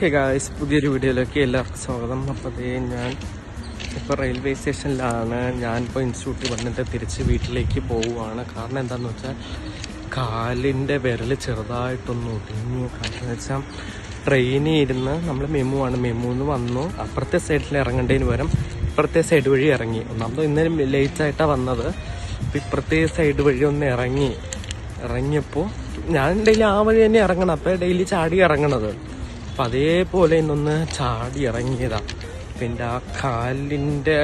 Hey guys പുതിയൊരു വീഡിയോയിലേക്ക് എല്ലാവർക്കും സ്വാഗതം. അപ്പോൾ ദേ ഞാൻ ഇപ്പോൾ റെയിൽവേ സ്റ്റേഷനിലാണ് ഞാനിപ്പോൾ ഇൻസ്റ്റിറ്റ്യൂട്ടിൽ വന്നിട്ട് തിരിച്ച് വീട്ടിലേക്ക് പോവുകയാണ്. കാരണം എന്താണെന്ന് വെച്ചാൽ കാലിന്റെ വിരൽ ചെറുതായിട്ടൊന്ന് ഒടിഞ്ഞു. കാരണം എന്ന് വെച്ചാൽ ട്രെയിനിൽ ഇരുന്ന് നമ്മൾ മെമു ആണ്. മെമുന്ന് വന്നു. അപ്പുറത്തെ സൈഡിൽ ഇറങ്ങേണ്ടതിന് പകരം ഇപ്പുറത്തെ സൈഡ് വഴി ഇറങ്ങി. ഒന്നാമത് ഇന്നലെ ലേറ്റായിട്ടാണ് വന്നത്. അപ്പോൾ ഇപ്പുറത്തെ സൈഡ് വഴി ഒന്ന് ഇറങ്ങി. ഇറങ്ങിയപ്പോൾ ഞാൻ ഡെയിലി ആ വഴി തന്നെ ഇറങ്ങണം. അപ്പോൾ ഡെയിലി ചാടി ഇറങ്ങണത്. അപ്പം അതേപോലെ ഇന്നൊന്ന് ചാടി ഇറങ്ങിയതാ. പിന്നെ ആ കാലിന്റെ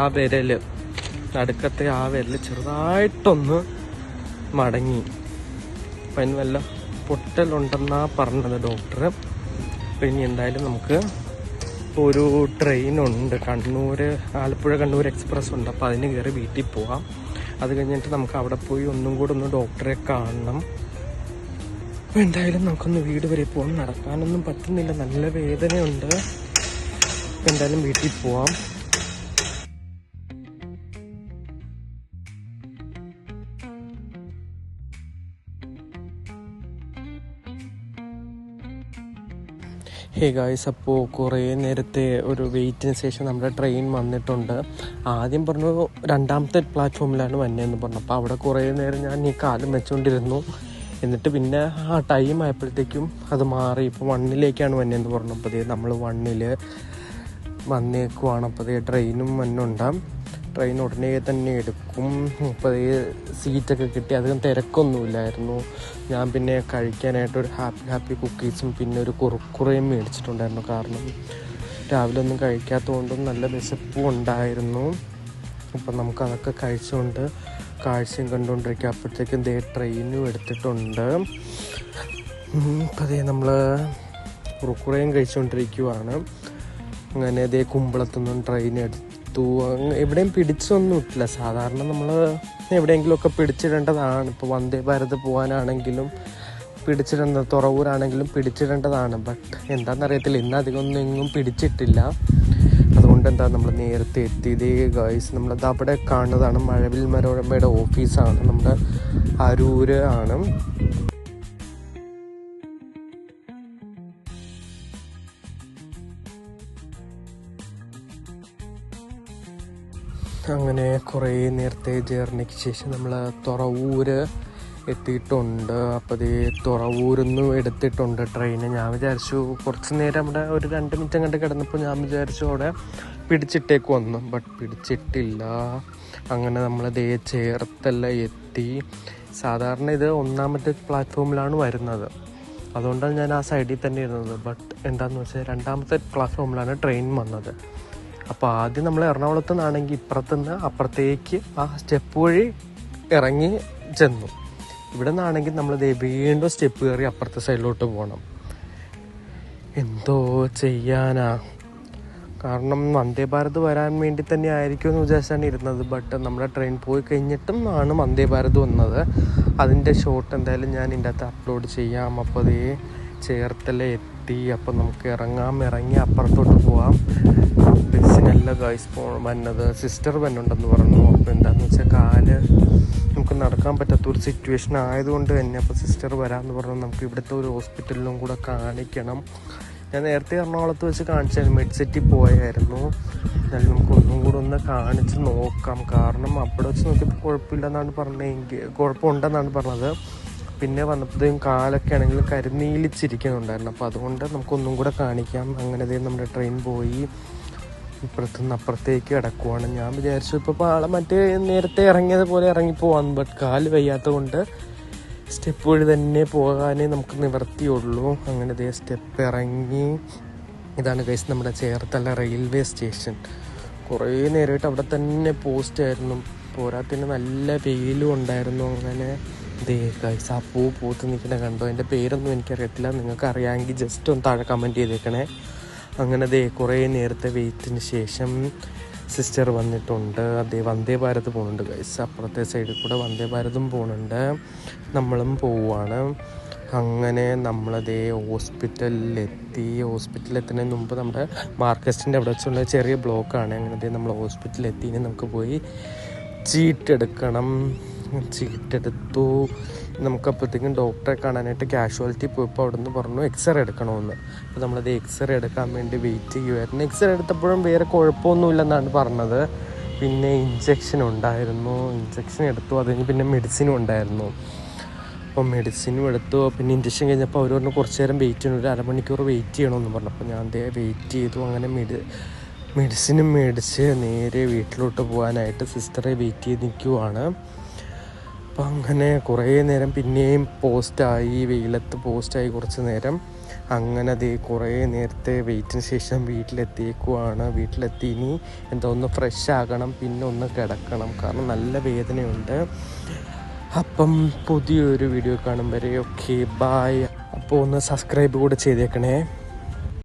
ആ വിരൽ നടുക്കത്തെ ആ വിരൽ ചെറുതായിട്ടൊന്ന് മടങ്ങി. അപ്പം അതിന് വല്ല പൊട്ടലുണ്ടെന്നാ പറഞ്ഞത് ഡോക്ടർ അപ്പം ഇനി എന്തായാലും നമുക്ക് ഒരു ട്രെയിനുണ്ട് കണ്ണൂർ ആലപ്പുഴ കണ്ണൂർ എക്സ്പ്രസ് ഉണ്ട്. അപ്പോൾ അതിന് കയറി വീട്ടിൽ പോവാം. അത് കഴിഞ്ഞിട്ട് നമുക്ക് അവിടെ പോയി ഒന്നും കൂടെ ഒന്ന് ഡോക്ടറെ കാണണം. അപ്പോൾ എന്തായാലും നമുക്കൊന്ന് വീട് വരെ പോകാം നടക്കാനൊന്നും പറ്റുന്നില്ല. നല്ല വേദനയുണ്ട്. അപ്പൊ എന്തായാലും വീട്ടിൽ പോവാം. ഹേ ഗായ്സ് അപ്പോൾ കുറേ നേരത്തെ ഒരു വെയിറ്റിന് ശേഷം നമ്മുടെ ട്രെയിൻ വന്നിട്ടുണ്ട്. ആദ്യം പറഞ്ഞു രണ്ടാമത്തെ പ്ലാറ്റ്ഫോമിലാണ് വന്നതെന്ന് പറഞ്ഞു. അപ്പോൾ അവിടെ കുറേ നേരം ഞാൻ ഈ കാലം വെച്ചുകൊണ്ടിരുന്നു എന്നിട്ട് പിന്നെ ആ ടൈം ആയപ്പോഴത്തേക്കും അത് മാറി. ഇപ്പോൾ വണ്ണിലേക്കാണ് വന്നതെന്ന് പറഞ്ഞപ്പോൾ നമ്മൾ വണ്ണിൽ വന്നേക്കുവാണ്. അപ്പോൾ അതേ ട്രെയിനും വന്നുണ്ടാം ട്രെയിൻ ഉടനെ തന്നെ എടുക്കും. അപ്പോൾ അതേ സീറ്റൊക്കെ കിട്ടി. അധികം തിരക്കൊന്നുമില്ലായിരുന്നു. ഞാൻ പിന്നെ കഴിക്കാനായിട്ട് ഒരു ഹാപ്പി ഹാപ്പി കുക്കീസും പിന്നെ ഒരു കുറുക്കുറയും മേടിച്ചിട്ടുണ്ടായിരുന്നു കാരണം രാവിലെ ഒന്നും കഴിക്കാത്തതുകൊണ്ടും നല്ല വിശപ്പും ഉണ്ടായിരുന്നു. അപ്പം നമുക്ക് അതൊക്കെ കഴിച്ചുകൊണ്ട് കാഴ്ചയും കണ്ടുകൊണ്ടിരിക്കുക. അപ്പോഴത്തേക്കും ദേ ട്രെയിനും എടുത്തിട്ടുണ്ട്. അതേ നമ്മൾ കുറുക്കുറയും കഴിച്ചുകൊണ്ടിരിക്കുവാണ്. അങ്ങനെ ദേ കുമ്പളത്തുനിന്നും ട്രെയിൻ എടുത്തു. എവിടെയും പിടിച്ചൊന്നും ഇട്ടില്ല. സാധാരണ നമ്മൾ എവിടെയെങ്കിലുമൊക്കെ പിടിച്ചിടേണ്ടതാണ്. ഇപ്പോൾ വന്ദേ ഭാരത് പോകാനാണെങ്കിലും പിടിച്ചിടേണ്ടത് തുറവൂരാണെങ്കിലും പിടിച്ചിടേണ്ടതാണ്. ബട്ട് എന്താണെന്നറിയത്തില്ല ഇന്ന് അധികം ഒന്നും എങ്ങും പിടിച്ചിട്ടില്ല. എന്താ നമ്മൾ നേരത്തെ എത്തിയതേ. ഗൈസ് നമ്മളത് അവിടെ കാണുന്നതാണ് മഴവിൽ മനോരമയുടെ ഓഫീസാണ്. നമ്മുടെ അരൂര് ആണ്. അങ്ങനെ കുറേ നേരത്തെ ജേർണിക്ക് ശേഷം നമ്മൾ തുറവൂര് എത്തിയിട്ടുണ്ട്. അപ്പോൾ ഇത് തുറവൂരിൽ നിന്ന് എടുത്തിട്ടുണ്ട് ട്രെയിൻ ഞാൻ വിചാരിച്ചു കുറച്ച് നേരം അവിടെ ഒരു രണ്ട് മിനിറ്റ് കണ്ട് കിടന്നപ്പോൾ ഞാൻ വിചാരിച്ചു അവിടെ പിടിച്ചിട്ടേക്ക് വന്നു. ബട്ട് പിടിച്ചിട്ടില്ല. അങ്ങനെ നമ്മൾ ദേ ചേർത്തെല്ലാം എത്തി. സാധാരണ ഇത് ഒന്നാമത്തെ പ്ലാറ്റ്ഫോമിലാണ് വരുന്നത്. അതുകൊണ്ടാണ് ഞാൻ ആ സൈഡിൽ തന്നെ ഇരുന്നത്. ബട്ട് എന്താണെന്ന് വെച്ചാൽ രണ്ടാമത്തെ പ്ലാറ്റ്ഫോമിലാണ് ട്രെയിൻ വന്നത്. അപ്പോൾ ആദ്യം നമ്മൾ എറണാകുളത്ത് നിന്നാണെങ്കിൽ ഇപ്പുറത്തുനിന്ന് അപ്പുറത്തേക്ക് ആ സ്റ്റെപ്പ് വഴി ഇറങ്ങി ചെന്നു. ഇവിടെ നിന്നാണെങ്കിൽ നമ്മൾ വീണ്ടും സ്റ്റെപ്പ് കയറി അപ്പുറത്തെ സൈഡിലോട്ട് പോകണം എന്തോ ചെയ്യാനാ? കാരണം വന്ദേ ഭാരത് വരാൻ വേണ്ടി തന്നെ ആയിരിക്കും എന്ന് വിചാരിച്ചാണ് ഇരുന്നത്. ബട്ട് നമ്മുടെ ട്രെയിൻ പോയി കഴിഞ്ഞിട്ടും ആണ് വന്ദേ ഭാരത് വന്നത്. അതിന്റെ ഷോട്ട് എന്തായാലും ഞാൻ ഇതിന്റെ അകത്ത് അപ്ലോഡ് ചെയ്യാം. അപ്പോൾ അതേ ചേർത്തല എത്തി. അപ്പോൾ നമുക്ക് ഇറങ്ങാം. ഇറങ്ങി അപ്പുറത്തോട്ട് പോവാം. ബസ്സിനല്ല ഗൈസ് പോ വന്നത് സിസ്റ്റർ വന്നുണ്ടെന്ന് പറഞ്ഞു. അപ്പോൾ എന്താണെന്ന് വെച്ചാൽ കാൽ നമുക്ക് നടക്കാൻ പറ്റാത്ത ഒരു സിറ്റുവേഷൻ ആയതുകൊണ്ട് തന്നെ അപ്പോൾ സിസ്റ്റർ വരാമെന്ന് പറഞ്ഞു നമുക്ക് ഇവിടുത്തെ ഒരു ഹോസ്പിറ്റലിലും കൂടെ കാണിക്കണം. ഞാൻ നേരത്തെ എറണാകുളത്ത് വെച്ച് കാണിച്ചായിരുന്നു മെഡ് സിറ്റി പോയായിരുന്നു. എന്നാലും നമുക്ക് ഒന്നും കൂടെ ഒന്ന് കാണിച്ച് നോക്കാം. കാരണം അവിടെ വെച്ച് നോക്കിയപ്പോൾ കുഴപ്പമില്ലെന്നാണ് പറഞ്ഞെങ്കിൽ കുഴപ്പമുണ്ടെന്നാണ് പറഞ്ഞത്. പിന്നെ വന്നപ്പോഴത്തേക്കും കാലൊക്കെ ആണെങ്കിൽ കരുനീലിച്ചിരിക്കുന്നുണ്ടായിരുന്നു. അപ്പോൾ അതുകൊണ്ട് നമുക്കൊന്നും കൂടെ കാണിക്കാം. അങ്ങനെ നമ്മുടെ ട്രെയിൻ പോയി. ഇപ്പുറത്തുനിന്ന് അപ്പുറത്തേക്ക് കിടക്കുവാണ്. ഞാൻ വിചാരിച്ചു ഇപ്പോൾ ആളെ മറ്റേ നേരത്തെ ഇറങ്ങിയത് പോലെ ഇറങ്ങി പോവാന്ന് ബട്ട് കാൽ വയ്യാത്തത് കൊണ്ട് സ്റ്റെപ്പ് വഴി തന്നെ പോകാനേ നമുക്ക് നിവർത്തിയുള്ളൂ അങ്ങനെ ദേ സ്റ്റെപ്പ് ഇറങ്ങി. ഇതാണ് കൈസ് നമ്മുടെ ചേർത്തല റെയിൽവേ സ്റ്റേഷൻ കുറേ നേരമായിട്ട് അവിടെ തന്നെ പോസ്റ്റ് ആയിരുന്നു. പോരാത്തിന് നല്ല വെയിലും ഉണ്ടായിരുന്നു. അങ്ങനെ ദേ കൈസ് ആ പൂ പൂത്ത് നിൽക്കുന്ന കണ്ടോ? എന്റെ പേരൊന്നും എനിക്കറിയത്തില്ല. നിങ്ങൾക്ക് അറിയാമെങ്കിൽ ജസ്റ്റ് ഒന്ന് താഴെ കമന്റ് ചെയ്തേക്കണേ. അങ്ങനെ ദേ കുറേ നേരത്തെ വെയിറ്റിന് ശേഷം സിസ്റ്റർ വന്നിട്ടുണ്ട്. അതേ വന്ദേ ഭാരത് പോകുന്നുണ്ട് ഗൈസ് അപ്പുറത്തെ സൈഡിൽ കൂടെ വന്ദേ ഭാരതും പോകുന്നുണ്ട് നമ്മളും പോവുകയാണ് അങ്ങനെ നമ്മളതേ ഹോസ്പിറ്റലിലെത്തി. ഹോസ്പിറ്റലിൽ എത്തുന്നതിന് മുമ്പ് നമ്മുടെ മാർക്കസ്റ്റിന്റെ അവിടെ വെച്ചുള്ള ചെറിയ ബ്ലോക്കാണ്. അങ്ങനെ ദേ നമ്മൾ ഇനി നമുക്ക് പോയി ചീട്ടെടുക്കണം. ചീട്ടെടുത്തു. നമുക്കപ്പോഴത്തേക്കും ഡോക്ടറെ കാണാനായിട്ട് കാഷ്വാലിറ്റി പോയപ്പോൾ അവിടെ നിന്ന് പറഞ്ഞു എക്സ്റേ എടുക്കണമെന്ന്. അപ്പോൾ നമ്മളത് എക്സ്റേ എടുക്കാൻ വേണ്ടി വെയിറ്റ് ചെയ്യുമായിരുന്നു എക്സ്റേ എടുത്തപ്പോഴും വേറെ കുഴപ്പമൊന്നുമില്ലെന്നാണ് പറഞ്ഞത്. പിന്നെ ഇഞ്ചക്ഷൻ ഉണ്ടായിരുന്നു. ഇഞ്ചക്ഷൻ എടുത്തു. അത് കഴിഞ്ഞ് പിന്നെ മെഡിസിനും ഉണ്ടായിരുന്നു. അപ്പോൾ മെഡിസിനും എടുത്തു. പിന്നെ ഇഞ്ചക്ഷൻ കഴിഞ്ഞപ്പോൾ അവർ പറഞ്ഞു കുറച്ച് നേരം വെയിറ്റ് ചെയ്യണം. ഒരു അരമണിക്കൂർ വെയിറ്റ് ചെയ്യണമെന്ന് പറഞ്ഞു അപ്പോൾ ഞാൻ അതേ വെയിറ്റ് ചെയ്തു. അങ്ങനെ മെഡി മെഡിസിനും മേടിച്ച് നേരെ വീട്ടിലോട്ട് പോകാനായിട്ട് സിസ്റ്ററെ വെയിറ്റ് ചെയ്ത് നിൽക്കുവാണ് അപ്പം അങ്ങനെ കുറേ നേരം പിന്നെയും പോസ്റ്റായി വെയിലത്ത് പോസ്റ്റായി കുറച്ച് നേരം. അങ്ങനെ അതേ കുറേ നേരത്തെ വെയിറ്റിന് ശേഷം വീട്ടിലെത്തിയേക്കുവാണ്. വീട്ടിലെത്തി ഇനി എന്തോ ഒന്ന് ഫ്രഷ് ആകണം പിന്നെ ഒന്ന് കിടക്കണം. കാരണം നല്ല വേദനയുണ്ട്. അപ്പം പുതിയൊരു വീഡിയോ കാണും വരെ. ഓക്കെ ബായ് അപ്പോൾ ഒന്ന് സബ്സ്ക്രൈബ് കൂടെ ചെയ്തേക്കണേ.